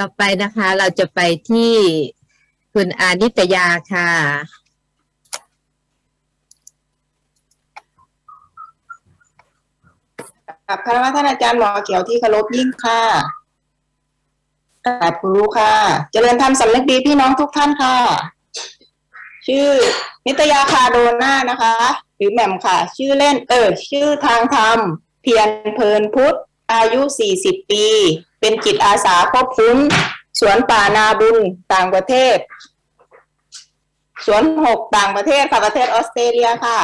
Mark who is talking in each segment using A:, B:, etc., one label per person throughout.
A: ต่อไปนะคะเราจะไปที่คุณอานิตยาค่ะ
B: กับคารวะท่านอาจารย์หมอเขียวที่เคารพยิ่งค่ะกราบครูค่ะ เจริญธรรมสำนึกดีพี่น้องทุกท่านค่ะ ชื่อนิตยาคาโดนานะคะ หรือแหม่มค่ะ ชื่อเล่น เออ ชื่อทางธรรม เพียรเพลินพุทธ อายุ 40 ปี เป็นจิตอาสาครบคุ้ม สวนป่านาบุญต่างประเทศ สวนหกต่างประเทศค่ะประเทศออสเตรเลียค่ะ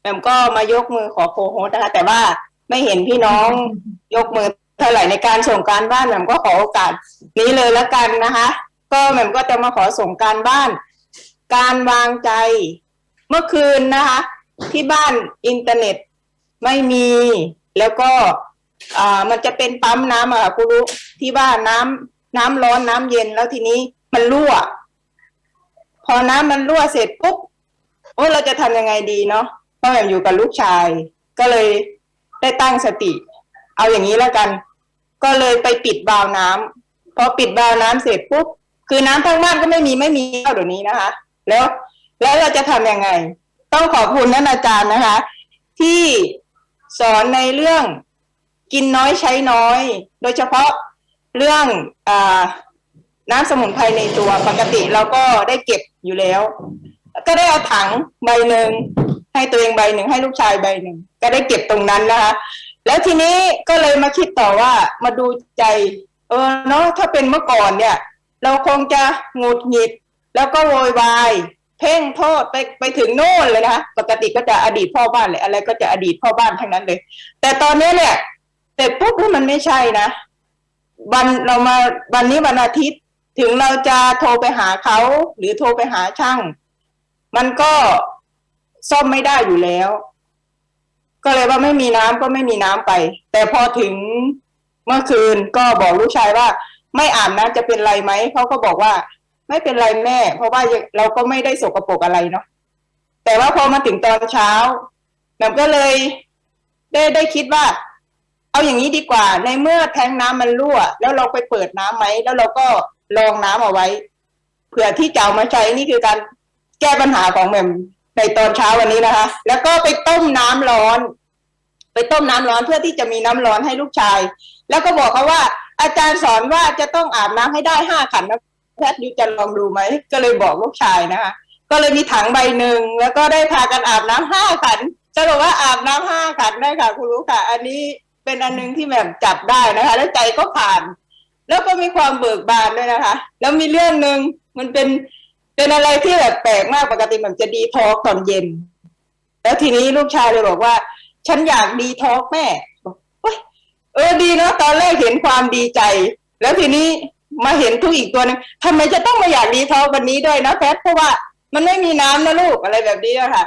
B: แหม่มก็มายกมือขอโคโฮสนะคะ แต่ว่าไม่เห็นพี่น้องยกมือเท่าไหร่ในการส่งการบ้านแหม่มก็ขอโอกาสนี้เลยล้วกันนะคะ ก็แหม่มก็จะมาขอส่งการบ้าน การวางใจ เมื่อคืนนะคะ ที่บ้านอินเทอร์เน็ตไม่มีแล้วก็ อ่ามันจะเป็นปั๊มน้ำอะค่ะคุณรู้ที่บ้าน้ำน้ำร้อนน้ำเย็นแล้วทีนี้มันรั่ว พอน้ำมันรั่วเสร็จปุ๊บโอ้เราจะทำยังไงดีเนาะเพราะแหม่มอยู่กับลูกชาย ก็เลยได้ตั้งสติ เอาอย่างนี้แล้วกัน ก็เลยไปปิดวาล์วน้ำพอปิดวาล์วน้ำเสร็จปุ๊บคือน้ำทั้งบ้านก็ไม่มีไม่มีแล้วเดี๋ยวนี้นะคะ แล้ว แล้วเราจะทำยังไง ต้องขอบคุณท่านอาจารย์นะคะ ที่สอนในเรื่อง กินน้อยใช้น้อย โดยเฉพาะเรื่องอน้ำสมุนไพรในตัวปกติเราก็ได้เก็บอยู่แล้ว ก็ได้เอาถังใบหนึ่งให้ตัวเองใบหนึ่งให้ลูกชายใบหนึ่งก็ได้เก็บตรงนั้นนะคะ แล้วทีนี้ก็เลยมาคิดต่อว่ามาดูใจ เออเนาะถ้าเป็นเมื่อก่อนเนี่ย เราคงจะหงุดหงิด แล้วก็โวยวายเพ่งโทษไปไปถึงโน่นเลยนะคะปกติก็จะอดีตพ่อบ้านเลยอะไรก็จะอดีตพ่อบ้านทั้งนั้นเลย แต่ตอนนี้เนี่ย แต่ปุ๊บแล้วมันไม่ใช่นะวันเรามาวันนี้วันอาทิตย์ถึงเราจะโทรไปหาเขา หรือโทรไปหาช่าง มันก็ซ่อมไม่ได้อยู่แล้ว ก็เลยว่าไม่มีน้ำก็ไม่มีน้ำไป แต่พอถึงเมื่อคืนก็บอกลูกชายว่า ไม่อาบน้ำจะเป็นไรไหมเขาก็บอกว่า ไม่เป็นไรแม่ เพราะว่าเราก็ไม่ได้สกปรกอะไรเนาะแต่ว่าพอมาถึงตอนเช้าแม่ก็เลยได้ได้คิดว่า เอาอย่างนี้ดีกว่า ในเมื่อแทงน้ำมันรั่ว แล้วเราไปเปิดน้ำไหมแล้วเราก็รองน้ำเอาไว้เผื่อที่จะเอามาใช้นี่คือการแก้ปัญหาของแม่มในตอนเช้าวันนี้นะคะ แล้วก็ไปต้มน้ำร้อน ไปต้มน้ำร้อนเพื่อที่จะมีน้ำร้อนให้ลูกชาย แล้วก็บอกเขาว่า อาจารย์สอนว่าจะต้องอาบน้ำให้ได้ห้าขันนะแพทย์ยูจะลองดูไหมก็เลยบอกลูกชายนะคะก็เลยมีถังใบหนึ่งแล้วก็ได้พากันอาบน้ำห้าขันจะบอกว่าอาบน้ำห้าขันได้ค่ะคุณรู้ค่ะ อันนี้ เป็นอันหนึงที่แบบจับได้นะคะ แล้วใจก็ผ่าน แล้วก็มีความเบิกบานด้วยนะคะ แล้วมีเรื่องหนึ่งมันเป็นเป็นอะไรที่แบบแปลกมากปกติมันจะดีทอกตอนเย็น แล้วทีนี้ลูกชายเลยบอกว่า ฉันอยากดีทอกแม่บอกเออดีเนาะตอนแรกเห็นความดีใจ แล้วทีนี้มาเห็นทุกอีกตัวนึงทำไมจะต้องมาอยากดีทอกวันนี้ด้วยนะแพทเพราะว่ามันไม่มีน้ำนะลูกอะไรแบบนี้อะค่ะ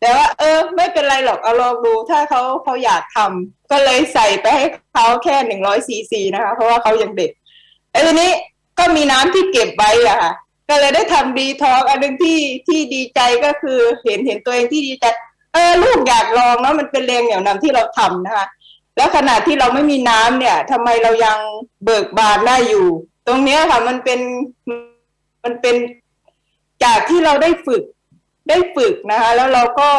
B: แต่ว่าเออ ไม่เป็นไรหรอกเอาลองดู ถ้าเขาเขาอยากทำก็เลยใส่ไปให้เขาแค่หนึ่งร้อยซีซีนะคะ เพราะว่าเขายังเด็กแล้วทีนี้ก็มีน้ำที่เก็บไว้อะค่ะ ก็เลยได้ทำดีทอกอันหนึ่งที่ที่ดีใจก็คือเห็นเห็นตัวเองที่ดีใจเออลูกอยากลองเนาะมันเป็นแรงเหนี่ยวนำที่เราทำนะคะ แล้วขณะที่เราไม่มีน้ำเนี่ยทำไมเรายังเบิกบานได้อยู่ ตรงเนี้ยค่ะมันเป็นมันเป็นจากที่เราได้ฝึก ได้ฝึกนะคะ แล้วเราก็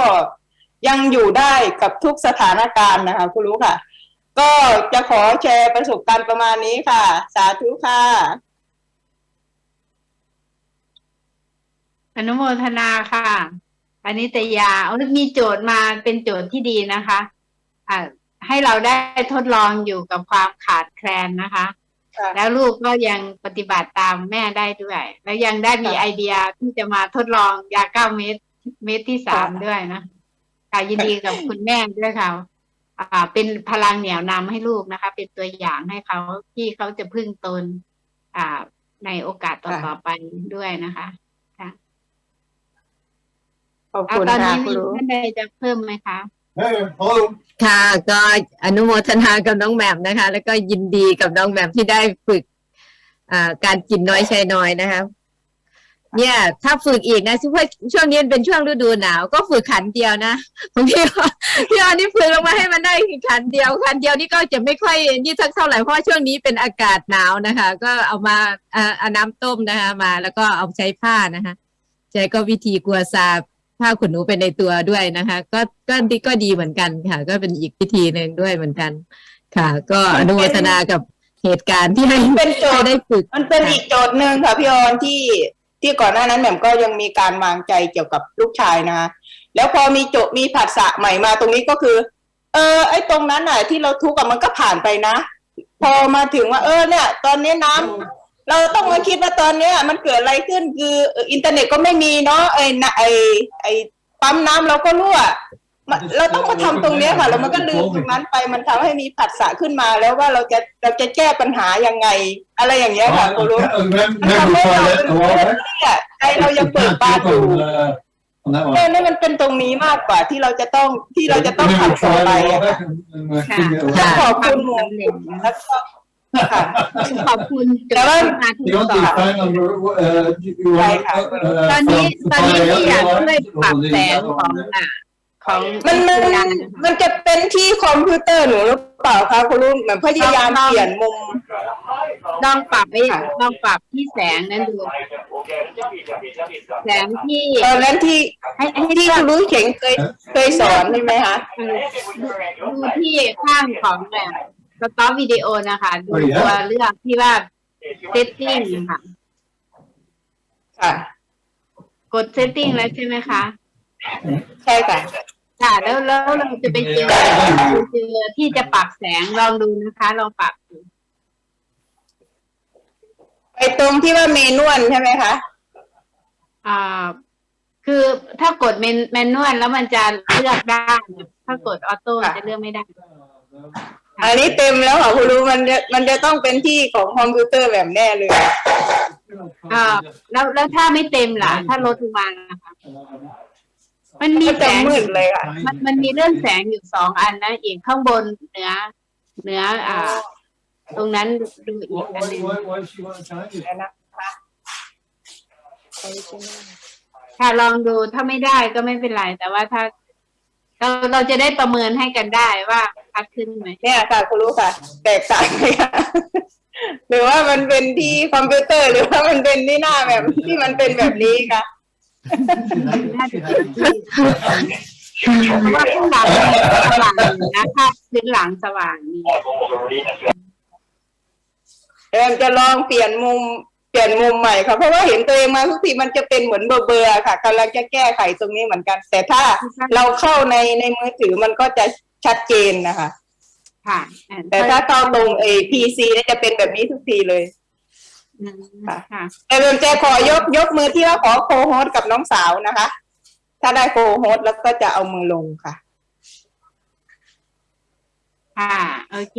B: ยังอยู่ได้กับทุกสถานการณ์นะคะคุณรู้ค่ะ ก็จะขอแชร์ประสบการณ์ประมาณนี้ค่ะ สาธุค่ะ
C: อนุโมทนาค่ะ อันนี้แต่ยาเอามีโจทย์มาเป็นโจทย์ที่ดีนะคะ อ่าให้เราได้ทดลองอยู่กับความขาดแคลนนะคะ
B: ค่ะ
C: แล้วลูกก็ยังปฏิบัติตามแม่ได้ด้วย แล้วยังได้มี
B: ค่ะ
C: ไอเดียที่จะมาทดลองยาเก้าเม็ดเม็ดที่สาม
B: ค่ะ
C: ด้วยนะค่ะยินดีกับคุณแม่ด้วยค่ะอ่า เป็นพลังเหนี่ยวนำให้ลูกนะคะ เป็นตัวอย่างให้เขาที่เขาจะพึ่งตน อ่า ในโอกาสต่อๆไปด้วยนะคะ
B: ขอบ
C: เอา
B: คุณ
C: ตอน
B: ค่ะ
C: นี้
B: คุ
C: มี
B: ณรู้
C: ท่านใดจะเพิ่มไหมคะ
D: Hey, hello.
A: ค่ะก็อนุโมทนากับน้องแหม่มนะคะ แล้วก็ยินดีกับน้องแหม่มที่ได้ฝึกการกินน้อยใช้น้อยนะคะ เนี่ย ถ้าฝึกอีกนะช่วงช่วงนี้เป็นช่วงฤดูหนาว ก็ฝึกขันเดียวนะของพี่พี่ออนนี่ฝึกลงมาให้มันได้ขันเดียวขันเดียวนี่ก็จะไม่ค่อยนี่สักเท่าไหร่เพราะช่วงนี้เป็นอากาศหนาวนะคะ ก็เอามาเอาน้ำต้มนะคะ มา แล้วก็เอาใช้ผ้านะคะใช้ก็วิธีกลัวซา ผ้าขนหนูไปในตัวด้วยนะคะ ก็ก็ดีก็ดีเหมือนกันค่ะ ก็เป็นอีกวิธีหนึ่งด้วยเหมือนกัน ค่ะ ก็อนุโมทนากับเหตุการณ์ที่ให้
B: เป็นโจทย์
A: ได้ฝึก
B: มันเป็นอีกโจทย์หนึ่งค่ะพี่ออนที่ที่ก่อนหน้านั้นแหม่มก็ยังมีการวางใจเกี่ยวกับลูกชายนะแล้วพอมีโจทย์มีผัสสะใหม่มาตรงนี้ก็คือ เออ ไอ้ตรงนั้นน่ะที่เราทุกข์อะมันก็ผ่านไปนะ พอมาถึงว่า เออเนี่ย ตอนนี้น้ำ เราต้องมาคิดว่าตอนเนี้ย มันเกิดอะไรขึ้นคือเอ่ออินเทอร์เน็ตก็ไม่มีเนาะไอ้น่ะไอ้ไอ้ปั๊มน้ำเราก็รั่วมันเราต้องมาทำตรงเนี้ยค่ะแล้วมันก็ลืมตรงนั้นไปมันทำให้มีผัสสะขึ้นมาแล้วว่าเราจะเราจะแก้ปัญหายังไง อะไรอย่างเงี้ยค่ะคุณรู้
D: Mem-
B: มันทำให้เรา
D: Member
B: เป็น
D: toilet,
B: เนี่ยใจเรายังเปิดบานอยู่
D: on, uh, on that
B: เนี่ย
D: one.
B: นี่มันเป็นตรงนี้มากกว่าที่เราจะต้องที่เราจะต้อง
D: Member
B: ทำต่อ
D: toilet,
B: ไป
D: all
B: อะค่ะ
D: that, and- and we're thinking it
A: ค่ะ
D: away.
B: ขอบ
C: ควา
B: คุ
C: ม
B: ณหมอ
C: สำเร็จนะ
B: แล้วก็ ค่ะ
C: ขอบคุณ
B: แต่ว่า
C: มาที่
D: You want
C: ต่อ
D: the final, uh, you want,
B: Right,
D: uh,
C: ตอนนี้
D: from
C: ตอนนี้
D: fire
C: ที่อยาก
D: otherwise,
C: ช่วยปรับ
D: or the
C: แสง
D: other
C: ของ
D: one?
C: อะของ
B: มันมัน
C: ยาน
B: มันจะเป็นที่คอมพิวเตอร์หนูหรือเปล่าคะคุณลุงเหมือนพยายามเปลี่ยนมุม
C: ลองปรับไปลองปรับที่แสงนั้นดูแสงที่
B: ตอนนั้นที่
C: ให้ให้
B: ที่คุณลุงเข็งเคยเคยสอนใช่ไหมคะ
C: ดูที่ข้างของแบบ สต็อปวิดีโอนะคะดู
D: Oh, yeah.
C: ตัวเลือกที่ว่า setting ค่ะ
B: ค่ะ
C: กด setting แล้วใช่ไหมคะ
B: ใช่ค่ะ
C: ค่ะ แล้วแล้วเราจะไปเจอเจอที่จะปรับแสงลองดูนะคะลองปรับดู
B: ไปตรงที่ว่าเมนวลใช่ไหมคะ
C: อ่าคือถ้ากดเมนแมนนวลแล้วมันจะเลือกได้ ถ้ากดออโต้มันจะเลือกไม่ได้
B: อันนี้เต็มแล้วค่ะคุณลุงมันจะมันจะต้องเป็นที่ของคอมพิวเตอร์แบบแน่เลย
C: อ่าแล้วแล้วถ้าไม่เต็มล่ะ ถ้าลดลงมานะคะมันมี
B: ก็
C: แส
B: จะ
C: ง
B: มืดเลยค่ะ
C: มันมันมีเรื่องแสงอยู่สองอันนะอีกข้างบนเหนือเหนืออ่า ตรงนั้นดูอีก
D: Why,
C: อันห
D: why,
C: นึ่ง
D: why, why does she want to change it?
C: ถ้าลองดูถ้าไม่ได้ก็ไม่เป็นไร แต่ว่าถ้าเราเราจะได้ประเมินให้กันได้ว่า พัดขึ้นไหม
B: เนี่ยค่ะคุณรู้ค่ะ แตกต่างเลยค่ะหรือว่ามันเป็นที่คอมพิวเตอร์ หรือว่ามันเป็นที่หน้าแบบที่มันเป็นแบบนี้ค่ะ
C: น่าจะเป็นที่เพราะว่าข้างหลังมีสว่างอยู่นะถ้าพื้นหลังสว่างมี
B: เอิมจะลองเปลี่ยนมุมเปลี่ยนมุมใหม่ค่ะเพราะว่าเห็นตัวเองมาทุกทีมันจะเป็นเหมือนเบอร์เบอร์ๆค่ะกำลังจะแก้ไขตรงนี้เหมือนกัน แต่ถ้าเราเข้าในในมือถือมันก็จะ ชัดเจนนะคะ
C: ค่ะ
B: แต่ถ้าเข้าตรงเอพีซีเนี่ยจะเป็นแบบนี้ทุกทีเลย
C: อืมค่ะ
B: แต่เอิมจะขอยกยกมือที่ว่าขอโคโฮสกับน้องสาวนะคะ ถ้าได้โคโฮสแล้วก็จะเอามือลงค่ะ
C: ค่ะ โอเค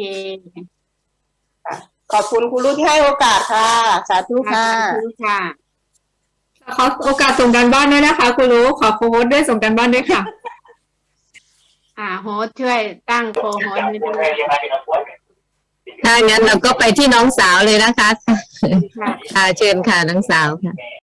B: ขอบคุณครูรุ่ที่ให้โอกาสค่ะ สาธุค่ะ
C: ขอบคุณค่ะ
E: ขอโอกาสส่งการบ้านด้วยนะคะ คุณรู้ขอโค้ดด้วยส่งการบ้านด้วยค่ะ
C: อ่าโฮสต์ช่วยตั้งโคโฮสต์ให้ด้วย
A: ถ้างั้นเราก็ไปที่น้องสาวเลยนะคะ
C: ค่ะ
A: ค่ะ เชิญค่ะน้องสาวค่ะ